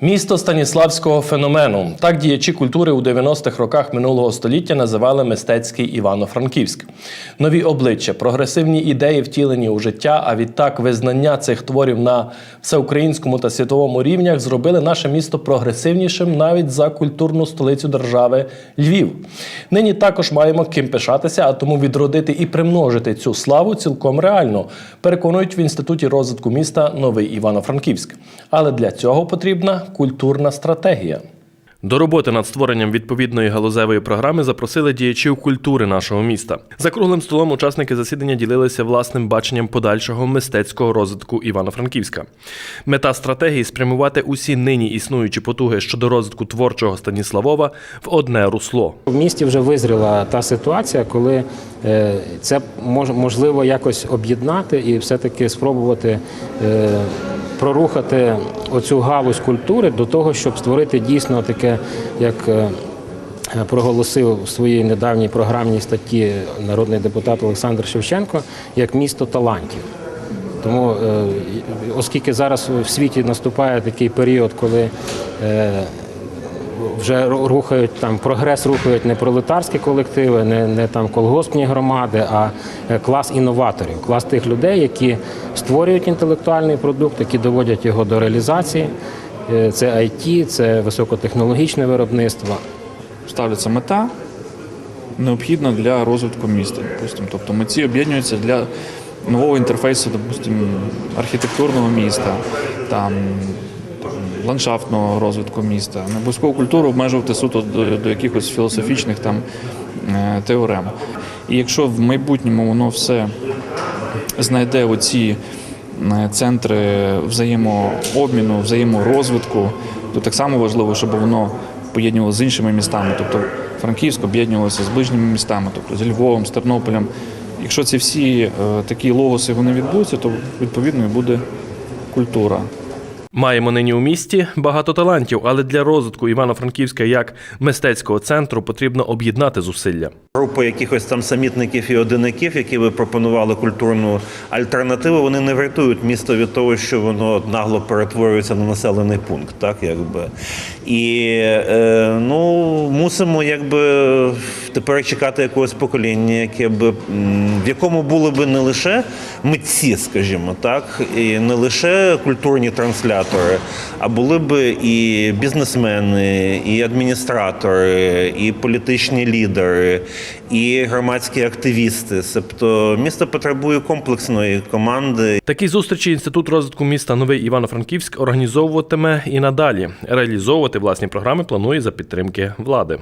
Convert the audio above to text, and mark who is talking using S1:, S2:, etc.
S1: Місто Станіславського феномену. Так діячі культури у 90-х роках минулого століття називали мистецький Івано-Франківськ. Нові обличчя, прогресивні ідеї втілені у життя, а відтак визнання цих творів на всеукраїнському та світовому рівнях зробили наше місто прогресивнішим навіть за культурну столицю держави Львів. Нині також маємо ким пишатися, а тому відродити і примножити цю славу цілком реально, переконують в інституті розвитку міста Новий Івано-Франківськ. Але для цього потрібна культурна стратегія. До роботи над створенням відповідної галузевої програми запросили діячів культури нашого міста. За круглим столом учасники засідання ділилися власним баченням подальшого мистецького розвитку Івано-Франківська. Мета стратегії спрямувати усі нині існуючі потуги щодо розвитку творчого Станіславова в одне русло.
S2: В місті вже визріла та ситуація, коли е, це можливо якось об'єднати і все-таки спробувати е, прорухати оцю галузь культури до того, щоб створити дійсно таке, як е, проголосив у своїй недавній програмній статті народний депутат Олександр Шевченко, як місто талантів. Тому, е, оскільки зараз в світі наступає такий період, коли е, вже рухають там прогрес, рухають не пролетарські колективи, не, не там колгоспні громади, а е, клас інноваторів, клас тих людей, які створюють інтелектуальний продукт, які доводять його до реалізації. Е, Це IT, це високотехнологічне виробництво.
S3: ставиться мета необхідна для розвитку міста. Допустим. Тобто митці об'єднуються для нового інтерфейсу, допустим, архітектурного міста, там, ландшафтного розвитку міста. Не культуру обмежувати суто до, до якихось філософічних там, е, теорем. І якщо в майбутньому воно все знайде оці е, центри взаємообміну, взаєморозвитку, то так само важливо, щоб воно поєднувалося з іншими містами. Тобто Франківськ об'єднувалося з ближніми містами, тобто з Львовом, з Тернополем. Якщо ці всі е, такі логоси вони відбудуться, то відповідно і буде культура.
S1: Маємо нині у місті багато талантів, але для розвитку Івано-Франківська як мистецького центру потрібно об'єднати зусилля.
S4: Група якихось там самітників і одиників, які би пропонували культурну альтернативу, вони не врятують місто від того, що воно нагло перетворюється на населений пункт, так якби. І е, ну мусимо якби тепер чекати якогось покоління, яке б в якому були б не лише митці, скажімо так, і не лише культурні транслятори, а були б і бізнесмени, і адміністратори, і політичні лідери, і громадські активісти. Тобто місто потребує комплексної команди.
S1: Такі зустрічі інститут розвитку міста Новий Івано-Франківськ організовуватиме і надалі. Реалізовувати власні програми планує за підтримки влади.